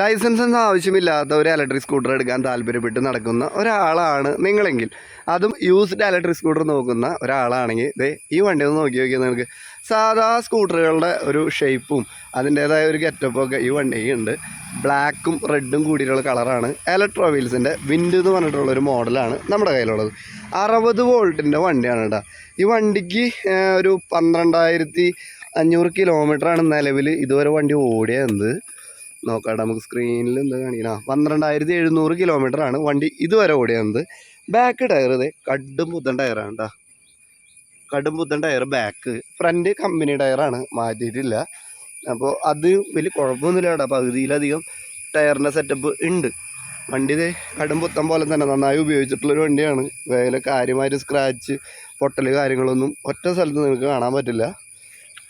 Licence ഒന്നും ആവശ്യമില്ലാത്ത ഒരു ഇലക്ട്രിക് സ്കൂട്ടർ എടുക്കാൻ താല്പര്യപ്പെട്ട് നടക്കുന്ന ഒരാളാണ് നിങ്ങളെങ്കിൽ. അതും യൂസ്ഡ് ഇലക്ട്രിക് സ്കൂട്ടർ നോക്കുന്ന ഒരാളാണെങ്കിൽ ഇതേ ഈ വണ്ടി ഒന്ന് നോക്കി നോക്കിയാൽ നിങ്ങൾക്ക് സാധാ സ്കൂട്ടറുകളുടെ ഒരു ഷേപ്പും അതിന്റേതായ ഒരു ഗെറ്റപ്പൊക്കെ ഈ വണ്ടി ഉണ്ട്. ബ്ലാക്കും റെഡും കൂടിയിട്ടുള്ള കളറാണ് ഇലക്ട്രോ വീൽസിന്റെ വിൻഡ് എന്ന് പറഞ്ഞിട്ടുള്ള ഒരു മോഡലാണ് നമ്മുടെ കയ്യിലുള്ളത്. അറുപത് വോൾട്ടിന്റെ വണ്ടിയാണ് കേട്ടോ. ഈ വണ്ടിക്ക് ഒരു പന്ത്രണ്ടായിരത്തി അഞ്ഞൂറ് കിലോമീറ്ററാണ് നിലവിൽ ഇതുവരെ വണ്ടി ഓടിയത്. നോക്കാം നമുക്ക് സ്ക്രീനിൽ എന്താ കാണിക്കണം? പന്ത്രണ്ടായിരത്തി എഴുന്നൂറ് കിലോമീറ്റർ ആണ് വണ്ടി ഇതുവരെ ഓടിയത്. ബാക്ക് ടയർ ഇത് കടും പുത്തൻ ടയറാണ് കേട്ടോ കടും പുത്തൻ ടയർ ബാക്ക് ഫ്രണ്ട് കമ്പനി ടയറാണ് മാറ്റിയിട്ടില്ല. അപ്പോൾ അത് വലിയ കുഴപ്പമൊന്നുമില്ല കേട്ടോ പകുതിയിലധികം ടയറിന്റെ സെറ്റപ്പ് ഉണ്ട്. വണ്ടി കടും പുത്തൻ പോലെ തന്നെ നന്നായി ഉപയോഗിച്ചിട്ടുള്ളൊരു വണ്ടിയാണ്. വേല കാര്യമായിട്ട് സ്ക്രാച്ച് പൊട്ടൽ കാര്യങ്ങളൊന്നും ഒറ്റ സ്ഥലത്ത് നിങ്ങൾക്ക് കാണാൻ പറ്റില്ല.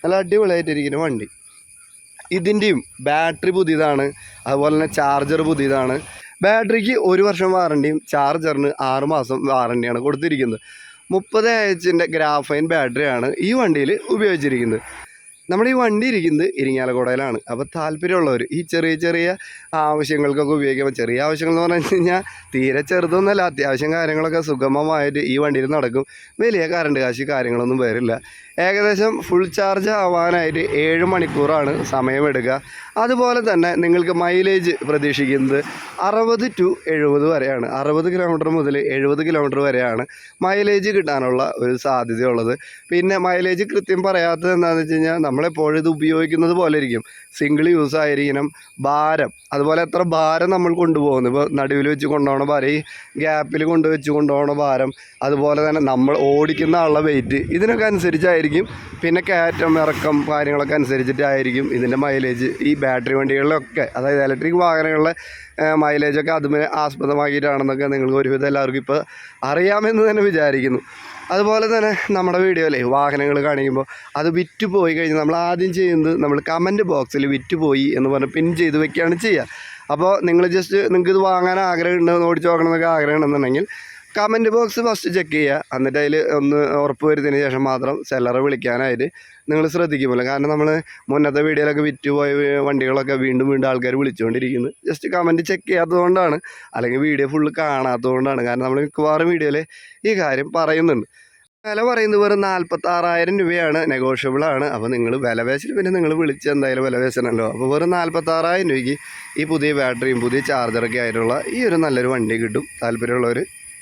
നല്ല അടിപൊളിയായിട്ടിരിക്കുന്ന വണ്ടി. ഇതിന്റെയും ബാറ്ററി പുതിയതാണ്. അതുപോലെ തന്നെ ചാർജർ പുതിയതാണ്. ബാറ്ററിക്ക് ഒരു വർഷം വാറണ്ടിയും ചാർജറിന് ആറ് മാസം വാറണ്ടിയാണ് കൊടുത്തിരിക്കുന്നത്. മുപ്പത് എച്ചിന്റെ ഗ്രാഫൈൻ ബാറ്ററിയാണ് ഈ വണ്ടിയിൽ ഉപയോഗിച്ചിരിക്കുന്നത്. നമ്മുടെ ഈ വണ്ടി ഇരിക്കുന്നത് ഇരിങ്ങാലക്കുടയിലാണ്. അപ്പോൾ താല്പര്യമുള്ളവർ ഈ ചെറിയ ചെറിയ ആവശ്യങ്ങൾക്കൊക്കെ ഉപയോഗിക്കുമ്പോൾ ചെറിയ ആവശ്യങ്ങൾ എന്ന് പറഞ്ഞു കഴിഞ്ഞാൽ തീരെ ചെറുതൊന്നുമല്ല. അത്യാവശ്യം കാര്യങ്ങളൊക്കെ സുഗമമായിട്ട് ഈ വണ്ടിയിൽ നടക്കും. വലിയ കറണ്ട് കാശ് കാര്യങ്ങളൊന്നും വരില്ല. ഏകദേശം ഫുൾ ചാർജ് ആവാനായിട്ട് ഏഴ് മണിക്കൂറാണ് സമയമെടുക്കുക. അതുപോലെ തന്നെ നിങ്ങൾക്ക് മൈലേജ് പ്രതീക്ഷിക്കുന്നത് അറുപത് ടു എഴുപത് വരെയാണ്. അറുപത് കിലോമീറ്റർ മുതൽ എഴുപത് കിലോമീറ്റർ വരെയാണ് മൈലേജ് കിട്ടാനുള്ള ഒരു സാധ്യതയുള്ളത്. പിന്നെ മൈലേജ് കൃത്യം പറയാത്തത് എന്താണെന്ന് വെച്ച് കഴിഞ്ഞാൽ നമ്മളെപ്പോഴും ഇത് ഉപയോഗിക്കുന്നത് പോലെ ഇരിക്കും സിംഗിൾ യൂസ് ആയിരിക്കണം. ഭാരം. അതുപോലെ എത്ര ഭാരം നമ്മൾ കൊണ്ടുപോകുന്നു? ഇപ്പോൾ നടുവിൽ വെച്ച് കൊണ്ടുപോകണ ഭാരം ഈ ഗ്യാപ്പിൽ കൊണ്ട് വെച്ച് കൊണ്ടുപോകണ ഭാരം അതുപോലെ തന്നെ നമ്മൾ ഓടിക്കുന്ന ആളുടെ വെയിറ്റ് ഇതിനൊക്കെ അനുസരിച്ചായിരിക്കും. പിന്നെ കയറ്റം ഇറക്കം കാര്യങ്ങളൊക്കെ അനുസരിച്ചിട്ടായിരിക്കും ഇതിന്റെ മൈലേജ് ഈ ബാറ്ററി വണ്ടികളിലൊക്കെ. അതായത് ഇലക്ട്രിക് വാഹനങ്ങളിലെ മൈലേജൊക്കെ അതുമേ ആസ്പദമാക്കിയിട്ടാണെന്നൊക്കെ നിങ്ങൾക്ക് ഒരുവിധം എല്ലാവർക്കും ഇപ്പോൾ അറിയാമെന്ന് തന്നെ വിചാരിക്കുന്നു. അതുപോലെ തന്നെ നമ്മുടെ വീഡിയോയിലെ വാഹനങ്ങൾ കാണിക്കുമ്പോൾ അത് വിറ്റ് പോയി കഴിഞ്ഞാൽ നമ്മൾ ആദ്യം ചെയ്യുന്നത് നമ്മൾ കമന്റ് ബോക്സിൽ വിറ്റ് പോയി എന്ന് പറഞ്ഞ് പിൻ ചെയ്ത് വെക്കുകയാണ് ചെയ്യുക അപ്പോൾ നിങ്ങൾ ജസ്റ്റ് നിങ്ങൾക്ക് ഇത് വാങ്ങാൻ ആഗ്രഹം ഉണ്ട് ഓടിച്ച് നോക്കണം എന്നൊക്കെ ആഗ്രഹം ഉണ്ടെന്നുണ്ടെങ്കിൽ കമന്റ് ബോക്സ് ഫസ്റ്റ് ചെക്ക് ചെയ്യുക എന്നിട്ട് അതിൽ ഒന്ന് ഉറപ്പ് വരുത്തിന് ശേഷം മാത്രം സെല്ലറെ വിളിക്കാനായിട്ട് നിങ്ങൾ ശ്രദ്ധിക്കുമല്ലോ. കാരണം നമ്മൾ മുന്നത്തെ വീഡിയോയിലൊക്കെ വിറ്റ് പോയ വണ്ടികളൊക്കെ വീണ്ടും വീണ്ടും ആൾക്കാർ വിളിച്ചുകൊണ്ടിരിക്കുന്നത് ജസ്റ്റ് കമന്റ് ചെക്ക് ചെയ്യാത്തതുകൊണ്ടാണ്. അല്ലെങ്കിൽ വീഡിയോ ഫുള്ള് കാണാത്തതുകൊണ്ടാണ്. കാരണം നമ്മൾ മിക്കവാറും വീഡിയോയിൽ ഈ കാര്യം പറയുന്നുണ്ട്. വില പറയുന്നത് വെറും നാൽപ്പത്താറായിരം രൂപയാണ് നെഗോഷ്യബിൾ ആണ്. അപ്പോൾ നിങ്ങൾ വില പേശിൽ പിന്നെ നിങ്ങൾ വിളിച്ച് എന്തായാലും വില പേശണമല്ലോ അപ്പോൾ വെറും നാൽപ്പത്താറായിരം രൂപയ്ക്ക് ഈ പുതിയ ബാറ്ററിയും പുതിയ ചാർജറൊക്കെ ആയിട്ടുള്ള ഈ ഒരു നല്ലൊരു വണ്ടി കിട്ടും. താല്പര്യമുള്ളവർ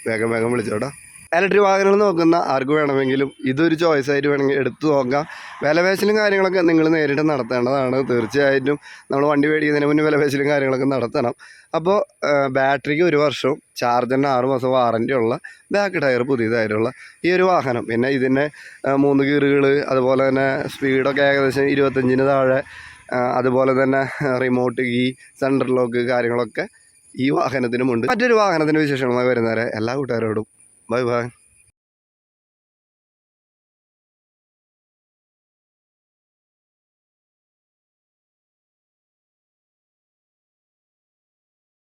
വേഗം വേഗം വിളിച്ചോട്ടോ. ഇലക്ട്രിക് വാഹനങ്ങൾ നോക്കുന്ന ആർക്ക് വേണമെങ്കിലും ഇതൊരു ചോയ്സ് ആയിട്ട് വേണമെങ്കിൽ എടുത്തു നോക്കാം. വിലപേശലും കാര്യങ്ങളൊക്കെ നിങ്ങൾ നേരിട്ട് നടത്തേണ്ടതാണ്. തീർച്ചയായിട്ടും നമ്മൾ വണ്ടി മേടിക്കുന്നതിന് മുന്നേ വിലപേശലും കാര്യങ്ങളൊക്കെ നടത്തണം. അപ്പോൾ ബാറ്ററിക്ക് ഒരു വർഷവും ചാർജറിന് ആറ് മാസം വാറന്റി ഉള്ള ബാക്ക് ടയർ പുതിയതായിട്ടുള്ള ഈ ഒരു വാഹനം. പിന്നെ ഇതിന്റെ മൂന്ന് ഗീറുകൾ അതുപോലെ തന്നെ സ്പീഡൊക്കെ ഏകദേശം ഇരുപത്തഞ്ചിന് താഴെ അതുപോലെ തന്നെ റിമോട്ട് കീ സെൻട്രൽ ലോക്ക് കാര്യങ്ങളൊക്കെ ഈ വാഹനത്തിനുമുണ്ട് മറ്റൊരു വാഹനത്തിന്റെ വിശേഷങ്ങളായി വരുന്നവരെ എല്ലാ കൂട്ടുകാരോടും 拜拜。